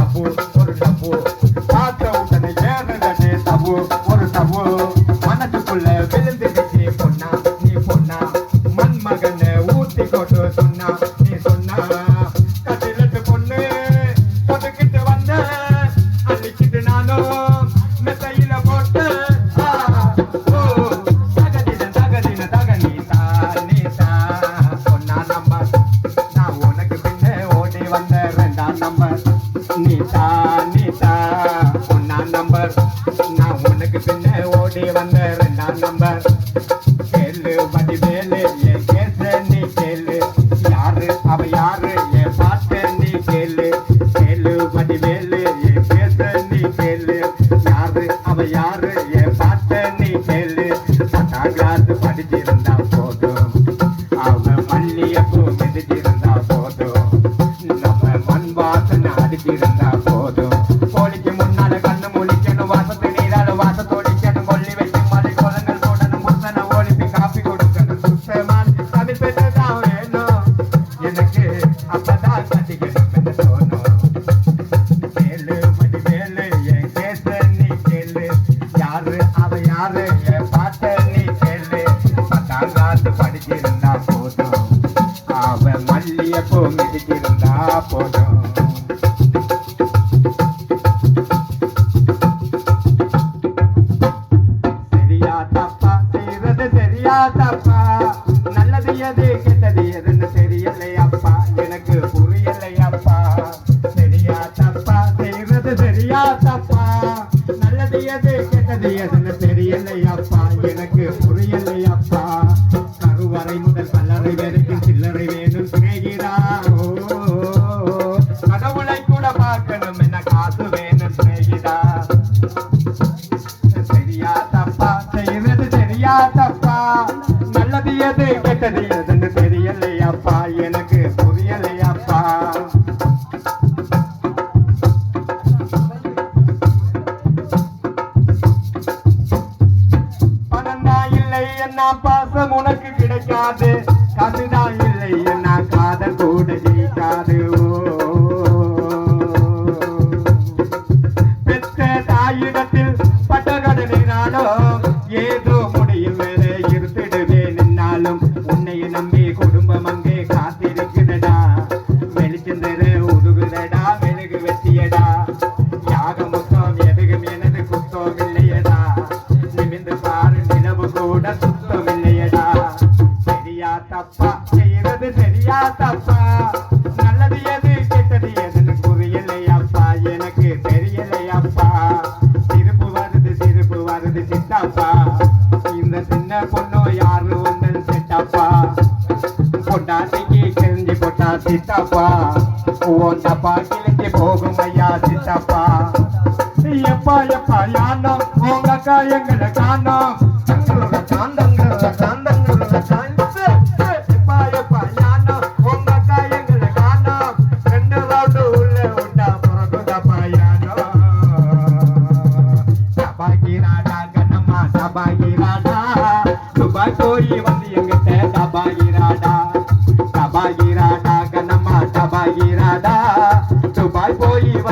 டப்பு ஒரு டப்பு பார்த்த உடனே ஏறுதே தப்பு ஒரு தப்பு மனசுக்குள்ள விழுந்துடுச்சு பொண்ணா நீ பொண்ணா. மண்மகனை ஊத்தி கொண்டு சொன்னா நீ சொன்னா. கட்டிலட்டு பொண்ணு கொதுக்கிட்டு வந்த அன்னைக்கிட்டு நானும் மெத்தையில போட்டு நம்பர். நீட்டா நீட்டா ஒன்னாம் நம்பர் நான் உனக்கு பின்ன ஓடி வந்த ரெண்டாம் நம்பர் கேளு பதிவேலு என் கேச நீ கேளு. யாரு அவ யாரு என் பாட்டு நீ கேளு. கேளு பதிவேலு என் கேச நீ கேளு. யாரு அவ யாரு என் பாட்டு நீ கேளு. பத்தாம் கிளாஸ் படிச்சிருந்த வாசனை போதும் கோழிக்கு முன்னால கண்ணு முழிக்கணும் வாசத்து நீரால வாச தொழிக்கணும் கொல்லி வைக்கும் மலை குளங்கள் போடணும் முத்தனை காப்பி கொடுக்கணும் சுத்தமான தமிழ் பெற்றதான் வேணும் எனக்கு அப்பதான் என்று தோணும் கேளு வேலு என் நீ கேளு யாரு அவ யாரு என் பாட்ட நீ கேளு பத்தாம் படிச்சிருந்தா போதும் அவ மிதிச்சிருந்தா போதும் தெரியாதப்பா நல்லது எது கெட்டது எதுன்னு தெரியலையாப்பா எனக்கு புரியலையாப்பா தெரியாதப்பா செய்யறது தெரியாதப்பா. நல்லது எது கெட்டது எதுன்னு தெரியலையாப்பா எனக்கு புரிய தெரியாதப்பா. நல்லது எது? கெட்டது எதுன்னு தெரியலையாப்பா எனக்கு புரியலையாப்பா பணம் தான் இல்லை என்ன பாசம் உனக்கு கிடைக்காது. காசுதான் உருகுதடா வெற்றியடா? வெட்டியடா யாக மொத்தம் எதுகும் எனது குத்தம் இல்லையடா. நிமிந்து பாரு நிலவு கூட சுத்தம் இல்லையடா. சரியா தப்பா? செய்யறது சரியா தப்பா? நல்லது எது கெட்டது எதுன்னு புரியலையாப்பா எனக்கு தெரியலையாப்பா சிரிப்பு வருது சிரிப்பு வருது சித்தாப்பா. இந்த சின்ன பொண்ணு யாரு? ஒன்று செட்டாப்பா பொட்டாசிக்கு தெரிஞ்சு கிழிஞ்சு போட்டா சித்தப்பா கிழக்கி போகும் ஐயா சித்தப்பா எப்பா எப்பா யானா உங்க அக்கா எங்களை காணோம் தங்குற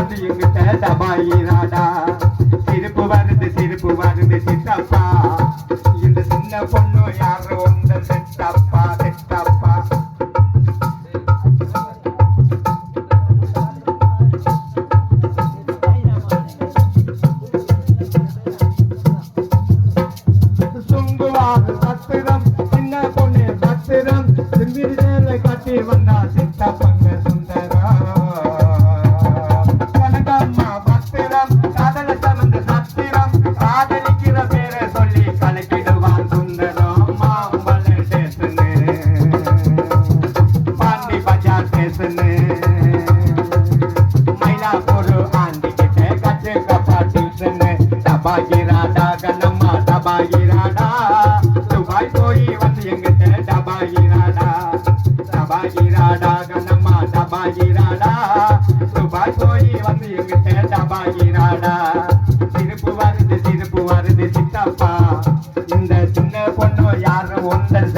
போய் வந்து எங்கிட்ட டபாகிராடா சிரிப்பு வருது சிரிப்பு வருது சித்தப்பா. இந்த சின்ன பொண்ணு யாரு? உந்த செட்டப்பா செட்டப்பா சுங்குவார் சத்திரம் சின்ன பொண்ணு சத்திரம். திரும்பி கட்டி வந்தா சித்தப்பங்க டபாகிராடா கண்ணம்மா டபாகிராடா துபாய் போய் வந்து எங்கிட்ட டபாகிராடா டபாகிராடா கண்ணம்மா டபாகிராடா துபாய் போய் வந்து எங்கிட்ட டபாகிராடா திருப்பு வருது திருப்பு வருது சித்தப்பா. இந்த சின்ன பொண்ணு யாரும் ஒன்றல்